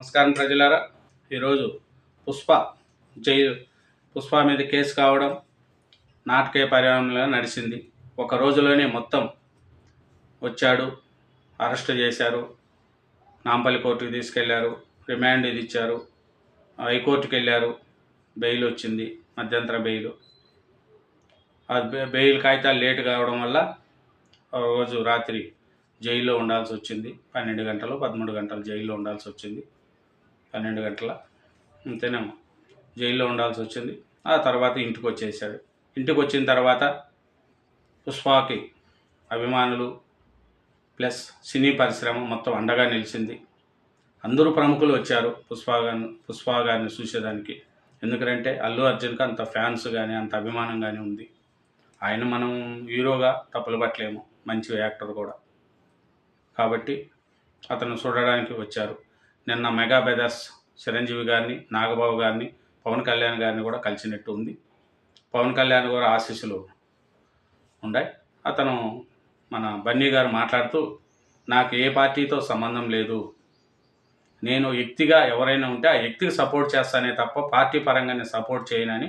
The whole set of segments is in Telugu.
నమస్కారం ప్రజలారా. ఈరోజు పుష్ప జైలు పుష్ప మీద కేసు కావడం నాటకీయ పరిణామంలో నడిచింది. ఒక రోజులోనే మొత్తం వచ్చాడు అరెస్ట్ చేశారు నాంపల్లి కోర్టుకి తీసుకెళ్ళారు రిమాండ్ ఇది ఇచ్చారు హైకోర్టుకి వెళ్ళారు బెయిల్ వచ్చింది మధ్యంతర బెయిల్. ఆ బెయిల్ కాగితాలు లేట్ కావడం వల్ల ఆ రోజు రాత్రి జైల్లో ఉండాల్సి వచ్చింది. పన్నెండు గంటలు పదమూడు గంటలు జైల్లో ఉండాల్సి వచ్చింది. పన్నెండు గంటల. అంతేనేమో. జైల్లో ఉండాల్సి వచ్చింది. ఆ తర్వాత ఇంటికి వచ్చేసాడు ఇంటికి వచ్చిన తర్వాత పుష్పాకి అభిమానులు ప్లస్ సినీ పరిశ్రమ మొత్తం అండగా నిలిచింది. అందరూ ప్రముఖులు వచ్చారు పుష్ప గారిని పుష్ప గారిని చూసేదానికి. ఎందుకంటే అల్లు అర్జున్కి అంత ఫ్యాన్స్ కానీ అంత అభిమానం కానీ ఉంది. ఆయన మనం హీరోగా తప్పులు పట్టలేము మంచి యాక్టర్ కూడా. కాబట్టి అతను చూడడానికి వచ్చారు. నిన్న మెగా బ్రదర్స్ చిరంజీవి గారిని నాగబాబు గారిని పవన్ కళ్యాణ్ గారిని కూడా కలిసినట్టు ఉంది. పవన్ కళ్యాణ్ గారు ఆశీస్సులు ఉన్నాయి అతను మన బన్నీ గారు మాట్లాడుతూ నాకు ఏ పార్టీతో సంబంధం లేదు. నేను వ్యక్తిగా ఎవరైనా ఉంటే ఆ వ్యక్తికి సపోర్ట్ చేస్తానే తప్ప పార్టీ పరంగా నేను సపోర్ట్ చేయనని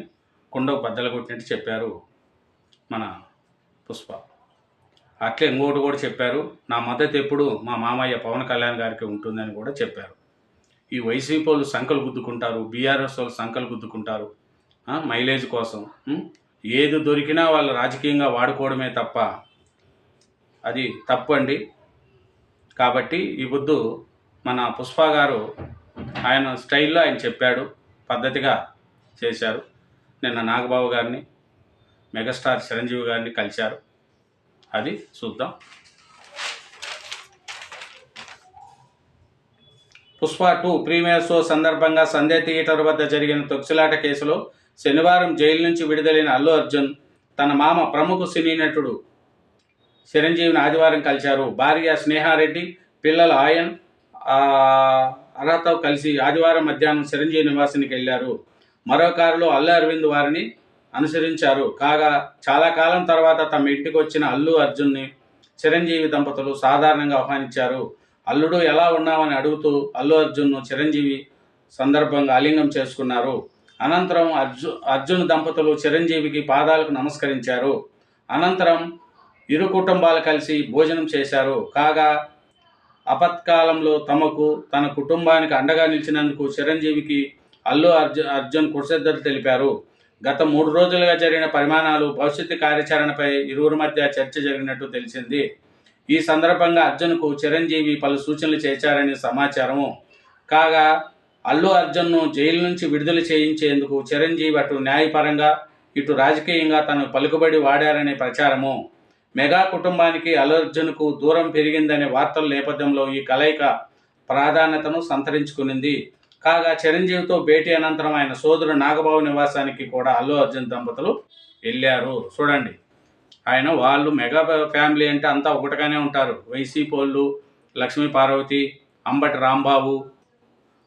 కుండకు బద్దలు కొట్టినట్టు చెప్పారు మన పుష్ప. అట్లే ఇంకోటి కూడా చెప్పారు నా మద్దతు ఎప్పుడు మా మామయ్య పవన్ కళ్యాణ్ గారికి ఉంటుందని కూడా చెప్పారు. ఈ వైసీపీ వాళ్ళు సంకలు గుద్దుకుంటారు బీఆర్ఎస్ వాళ్ళు సంకలు గుద్దుకుంటారు మైలేజ్ కోసం ఏది దొరికినా వాళ్ళు రాజకీయంగా వాడుకోవడమే తప్ప అది తప్పు అండి. కాబట్టి ఈ బుద్ధు మన పుష్ప గారు ఆయన స్టైల్లో ఆయన చెప్పాడు పద్ధతిగా చేశారు. నిన్న నాగబాబు గారిని మెగాస్టార్ చిరంజీవి గారిని కలిశారు. అది చూద్దాం. పుష్ప టూ ప్రీమియర్ షో సందర్భంగా సంధ్య థియేటర్ వద్ద జరిగిన తొక్సిలాట కేసులో శనివారం జైలు నుంచి విడుదలైన అల్లు అర్జున్ తన మామ ప్రముఖ సినీ నటుడు చిరంజీవిని ఆదివారం కలిశారు. భార్య స్నేహారెడ్డి పిల్లలు ఆయన్ అర్హతో అర్హతతో కలిసి ఆదివారం మధ్యాహ్నం చిరంజీవి నివాసానికి వెళ్ళారు. మరో కారులో అల్లు అరవింద్ వారిని అనుసరించారు. కాగా చాలా కాలం తర్వాత తమ ఇంటికి వచ్చిన అల్లు అర్జున్ని చిరంజీవి దంపతులు సాధారణంగా ఆహ్వానించారు. అల్లుడు ఎలా ఉన్నామని అడుగుతూ అల్లు అర్జున్ను చిరంజీవి సందర్భంగా ఆలింగం చేసుకున్నారు. అనంతరం అర్జు అర్జున్ దంపతులు చిరంజీవికి పాదాలకు నమస్కరించారు. అనంతరం ఇరు కుటుంబాలు కలిసి భోజనం చేశారు. కాగా అపత్కాలంలో తమకు తన కుటుంబానికి అండగా నిలిచినందుకు చిరంజీవికి అల్లు అర్జున్ అర్జున్ కృతజ్ఞతలు తెలిపారు. గత మూడు రోజులుగా జరిగిన పరిమాణాలు భవిష్యత్తు కార్యాచరణపై ఇరువురి మధ్య చర్చ జరిగినట్టు తెలిసింది. ఈ సందర్భంగా అర్జున్కు చిరంజీవి పలు సూచనలు చేశారని సమాచారము. కాగా అల్లు అర్జున్ను జైలు నుంచి విడుదల చేయించేందుకు చిరంజీవి అటు న్యాయపరంగా ఇటు రాజకీయంగా తను పలుకుబడి వాడారనే ప్రచారము. మెగా కుటుంబానికి అల్లు అర్జున్కు దూరం పెరిగిందనే వార్తల నేపథ్యంలో ఈ కలయిక ప్రాధాన్యతను సంతరించుకునింది. కాగా చిరంజీవితో భేటీ అనంతరం ఆయన సోదరు నాగబాబు నివాసానికి కూడా అల్లు అర్జున్ దంపతులు వెళ్ళారు. చూడండి. ఆయన వాళ్ళు మెగా ఫ్యామిలీ అంటే అంతా ఒకటిగానే ఉంటారు. వైసీపీ వాళ్ళు లక్ష్మీ పార్వతి అంబటి రాంబాబు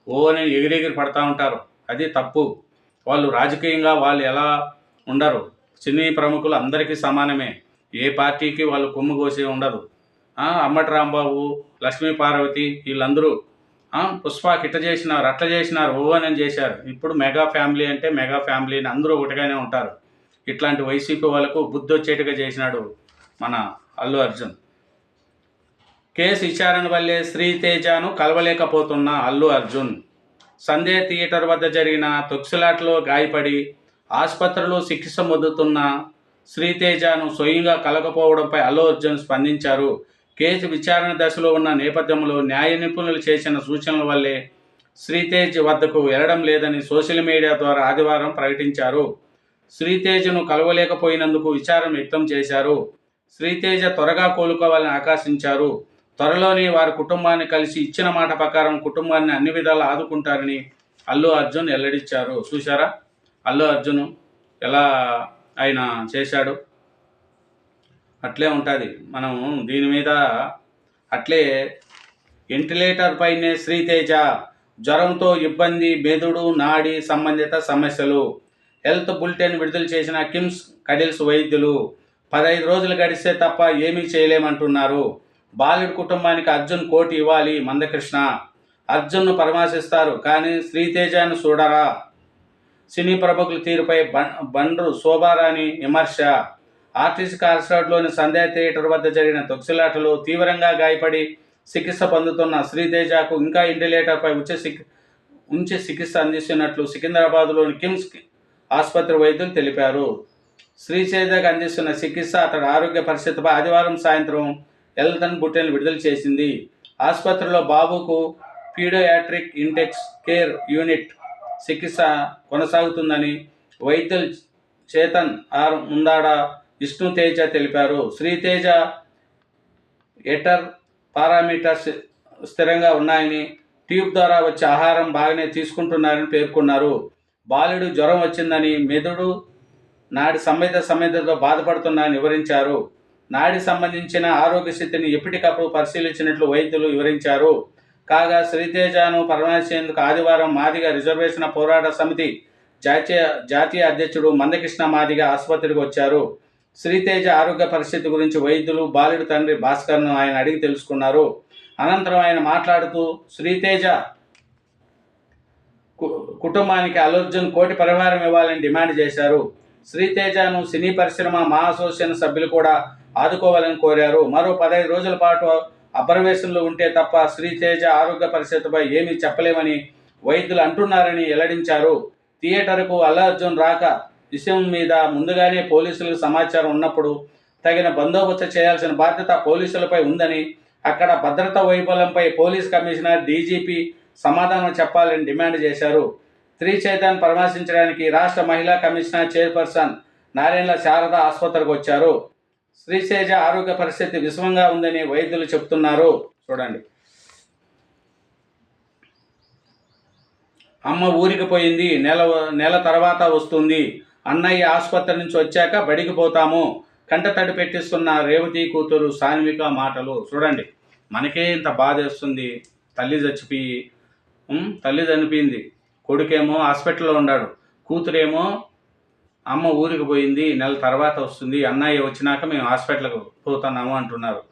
ఓ అని ఎగిరెగిరి పడతా ఉంటారు. అది తప్పు. వాళ్ళు రాజకీయంగా వాళ్ళు ఎలా ఉండరు? సినీ ప్రముఖులు అందరికీ సమానమే. ఏ పార్టీకి వాళ్ళు కొమ్ము కోసి ఉండదు. అమ్మటి అంబటి రాంబాబు లక్ష్మీ పార్వతి వీళ్ళందరూ పుష్ప కిట్ట చేసినారు అట్లా చేసినారు ఓ అని చేశారు. ఇప్పుడు మెగా ఫ్యామిలీ అంటే మెగా ఫ్యామిలీ అని అందరూ ఒకటిగానే ఉంటారు. ఇట్లాంటి వైసీపీ వాళ్ళకు బుద్ధి వచ్చేట్టుగా చేసినాడు మన అల్లు అర్జున్. కేసు విచారణ వల్లే శ్రీతేజను కలవలేకపోతున్న అల్లు అర్జున్. సందే థియేటర్ వద్ద జరిగిన తొక్సిలాట్లో గాయపడి ఆసుపత్రిలో చికిత్స పొందుతున్న శ్రీతేజను స్వయంగా కలగపోవడంపై అల్లు అర్జున్ స్పందించారు. కేసు విచారణ దశలో ఉన్న నేపథ్యంలో న్యాయ నిపుణులు చేసిన సూచనల వల్లే శ్రీతేజ్ వద్దకు వెళ్ళడం లేదని సోషల్ మీడియా ద్వారా ఆదివారం ప్రకటించారు. శ్రీతేజను కలవలేకపోయినందుకు విచారం వ్యక్తం చేశారు. శ్రీతేజ త్వరగా కోలుకోవాలని ఆకాశించారు త్వరలోనే వారి కుటుంబాన్ని కలిసి ఇచ్చిన మాట ప్రకారం కుటుంబాన్ని అన్ని విధాలు ఆదుకుంటారని అల్లు అర్జున్ వెల్లడించారు. చూశారా? అల్లు అర్జున్ ఎలా ఆయన చేశాడు? అట్లే ఉంటుంది. మనం దీని మీద అట్లే వెంటిలేటర్ పైనే శ్రీతేజ జ్వరంతో ఇబ్బంది మెదుడు నాడి సంబంధిత సమస్యలు హెల్త్ బులెటిన్ విడుదల చేసిన కిమ్స్ కడిల్స్ వైద్యులు పదహైదు రోజులు గడిస్తే తప్ప ఏమీ చేయలేమంటున్నారు. బాలుడి కుటుంబానికి అర్జున్ కోటి ఇవ్వాలి మందకృష్ణ. అర్జున్ను పరామర్శిస్తారు కానీ శ్రీతేజను చూడరా? సినీ ప్రముఖుల తీరుపై బండ్రు శోభారాణి విమర్శ. ఆర్టీసీ కార్స్టాడ్లోని సంధ్యా థియేటర్ వద్ద జరిగిన తొక్సిలాటలో తీవ్రంగా గాయపడి చికిత్స పొందుతున్న శ్రీతేజకు ఇంకా ఇంటిలేటర్పై ఉచ్చ చికి ఉంచి చికిత్స అందిస్తున్నట్లు సికింద్రాబాద్లోని కిమ్స్ ఆసుపత్రి వైద్యులు తెలిపారు. శ్రీతేజకు అందిస్తున్న చికిత్స అతడి ఆరోగ్య పరిస్థితిపై ఆదివారం సాయంత్రం ఎల్తన్ బుట్టెన్ విడుదల చేసింది. ఆసుపత్రిలో బాబుకు పీడోయాట్రిక్ ఇంటెక్స్ కేర్ యూనిట్ చికిత్స కొనసాగుతుందని వైద్యులు చేతన్ ఆర్ ముందాడ విష్ణు తేజ తెలిపారు. శ్రీతేజ ఎటర్ పారామీటర్స్ స్థిరంగా ఉన్నాయని ట్యూబ్ ద్వారా వచ్చే ఆహారం బాగానే తీసుకుంటున్నారని పేర్కొన్నారు. బాలుడు జ్వరం వచ్చిందని మెదడు నాడి సమేత సమ్మెతతో బాధపడుతున్నాయని వివరించారు. నాడి సంబంధించిన ఆరోగ్య స్థితిని ఎప్పటికప్పుడు పరిశీలించినట్లు వైద్యులు వివరించారు. కాగా శ్రీతేజను పరామర్శించేందుకు ఆదివారం మాదిగ రిజర్వేషన్ పోరాట సమితి జాతీయ జాతీయ అధ్యక్షుడు మందకృష్ణ మాదిగ ఆసుపత్రికి వచ్చారు. శ్రీతేజ ఆరోగ్య పరిస్థితి గురించి వైద్యులు బాలుడి తండ్రి భాస్కర్ను ఆయన అడిగి తెలుసుకున్నారు. అనంతరం ఆయన మాట్లాడుతూ శ్రీతేజ కుటుంబానికి అల్లు అర్జున్ కోటి పరిహారం ఇవ్వాలని డిమాండ్ చేశారు. శ్రీతేజను సినీ పరిశ్రమ మా అసోసియేషన్ సభ్యులు కూడా ఆదుకోవాలని కోరారు. మరో పదహైదు రోజుల పాటు అపర్వేశంలో ఉంటే తప్ప శ్రీతేజ ఆరోగ్య పరిస్థితిపై ఏమీ చెప్పలేమని వైద్యులు అంటున్నారని వెల్లడించారు. థియేటర్కు అల్లు అర్జున్ రాక విషయం మీద ముందుగానే పోలీసులకు సమాచారం ఉన్నప్పుడు తగిన బందోబస్తు చేయాల్సిన బాధ్యత పోలీసులపై ఉందని అక్కడ భద్రతా వైఫల్యంపై పోలీస్ కమిషనర్ డీజీపీ సమాధానం చెప్పాలని డిమాండ్ చేశారు. శ్రీ చైతన్ పరామర్శించడానికి రాష్ట్ర మహిళా కమిషనర్ చైర్పర్సన్ నారాయణ శారద ఆసుపత్రికి వచ్చారు. శ్రీశైజ ఆరోగ్య పరిస్థితి విషమంగా ఉందని వైద్యులు చెప్తున్నారు. చూడండి. అమ్మ ఊరికి పోయింది. నెల నెల తర్వాత వస్తుంది. అన్నయ్య ఆసుపత్రి నుంచి వచ్చాక బడికి పోతాము. కంట తడి పెట్టిస్తున్న రేవతి కూతురు సాన్విక మాటలు. చూడండి. మనకే ఇంత బాధ వేస్తుంది తల్లి చచ్చిపోయి తల్లి చనిపోయింది. కొడుకేమో హాస్పిటల్లో ఉన్నాడు కూతురేమో అమ్మ ఊరికి పోయింది నెల తర్వాత వస్తుంది అన్నయ్య వచ్చినాక మేము హాస్పిటల్కి పోతున్నాము అంటున్నారు.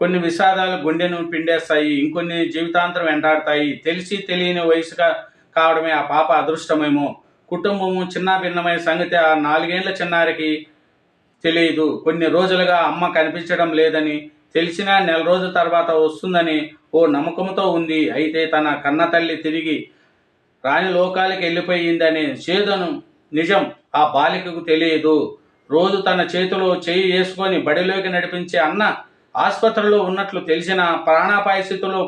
కొన్ని విషాదాలు గుండెను పిండేస్తాయి ఇంకొన్ని జీవితాంతరం వెంటాడతాయి. తెలిసి తెలియని వయసుగా కావడమే ఆ పాప అదృష్టమేమో. కుటుంబము చిన్న భిన్నమైన సంగతి ఆ నాలుగేళ్ళ చిన్నారికి తెలియదు. కొన్ని రోజులుగా అమ్మ కనిపించడం లేదని తెలిసినా నెల రోజుల తర్వాత వస్తుందని ఓ నమ్మకంతో ఉంది. అయితే తన కన్న తల్లి తిరిగి రాని లోకాలకి వెళ్ళిపోయిందనే చేదను నిజం ఆ బాలికకు తెలియదు. రోజు తన చేతిలో చేయి వేసుకొని బడిలోకి నడిపించే అన్న ఆసుపత్రిలో ఉన్నట్లు తెలిసిన ప్రాణాపాయ స్థితిలో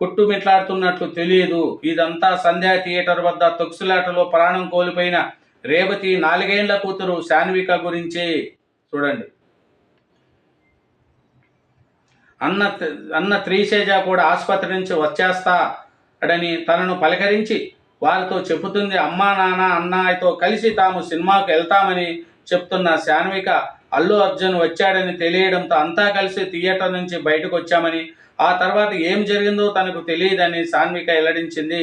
కొట్టుమిట్లాడుతున్నట్లు తెలియదు. ఇదంతా సంధ్యా థియేటర్ వద్ద తొక్సులాటలో ప్రాణం కోల్పోయిన రేవతి నాలుగేండ్ల కూతురు శాన్విక గురించి చూడండి. అన్న అన్న త్రీశేజ కూడా ఆసుపత్రి నుంచి వచ్చేస్తా అడని తనను పలకరించి వారితో చెబుతుంది అమ్మా నాన్న అన్నయ్యతో కలిసి తాము సినిమాకు వెళ్తామని చెప్తున్న శాన్విక అల్లు అర్జున్ వచ్చాడని తెలియడంతో అంతా కలిసి థియేటర్ నుంచి బయటకు వచ్చామని ఆ తర్వాత ఏం జరిగిందో తనకు తెలియదని సాన్విక వెల్లడించింది.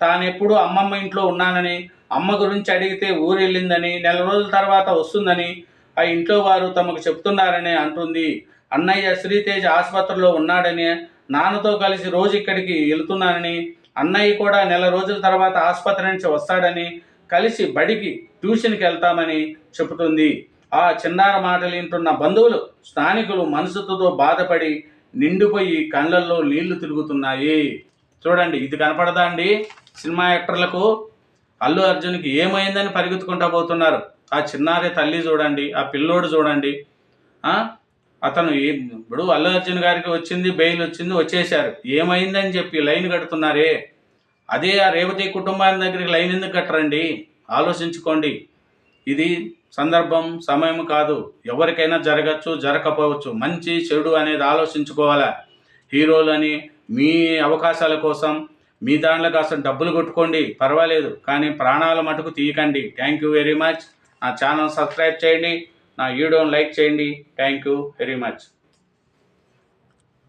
తానెప్పుడు అమ్మమ్మ ఇంట్లో ఉన్నానని అమ్మ గురించి అడిగితే ఊరు వెళ్ళిందని నెల రోజుల తర్వాత వస్తుందని ఆ ఇంట్లో వారు తమకు చెప్తున్నారని అంటుంది. అన్నయ్య శ్రీతేజ్ ఆసుపత్రిలో ఉన్నాడని నాన్నతో కలిసి రోజు ఇక్కడికి వెళ్తున్నానని అన్నయ్య కూడా నెల రోజుల తర్వాత ఆసుపత్రి నుంచి వస్తాడని కలిసి బడికి ట్యూషన్కి వెళ్తామని చెబుతుంది. ఆ చిన్నార మాటలు వింటున్న బంధువులు స్థానికులు మనసుతో బాధపడి నిండిపోయి కళ్ళల్లో నీళ్ళు తిరుగుతున్నాయి. చూడండి ఇది కనపడదా అండి? సినిమా యాక్టర్లకు అల్లు అర్జున్కి ఏమైందని పరిగెత్తుకుంటా పోతున్నారు. ఆ చిన్నారి తల్లి చూడండి ఆ పిల్లోడు చూడండి. అతను ఇప్పుడు అల్లు అర్జున్ గారికి వచ్చింది బెయిల్ వచ్చింది వచ్చేశారు. ఏమైందని చెప్పి లైన్ కడుతున్నారే? అదే ఆ రేవతి కుటుంబాన్ని దగ్గరికి లైన్ ఎందుకు కట్టరండి? ఆలోచించుకోండి. ఇది సందర్భం సమయం కాదు. ఎవరికైనా జరగచ్చు జరగకపోవచ్చు. మంచి చెడు అనేది ఆలోచించుకోవాలా? హీరోలని మీ అవకాశాల కోసం మీ దాంట్లో కాస్త డబ్బులు కొట్టుకోండి. పర్వాలేదు కానీ ప్రాణాల మటుకు తీయకండి. థ్యాంక్ యూ వెరీ మచ్ నా ఛానల్ సబ్స్క్రైబ్ చేయండి. నా వీడియోని లైక్ చేయండి. Thank you very much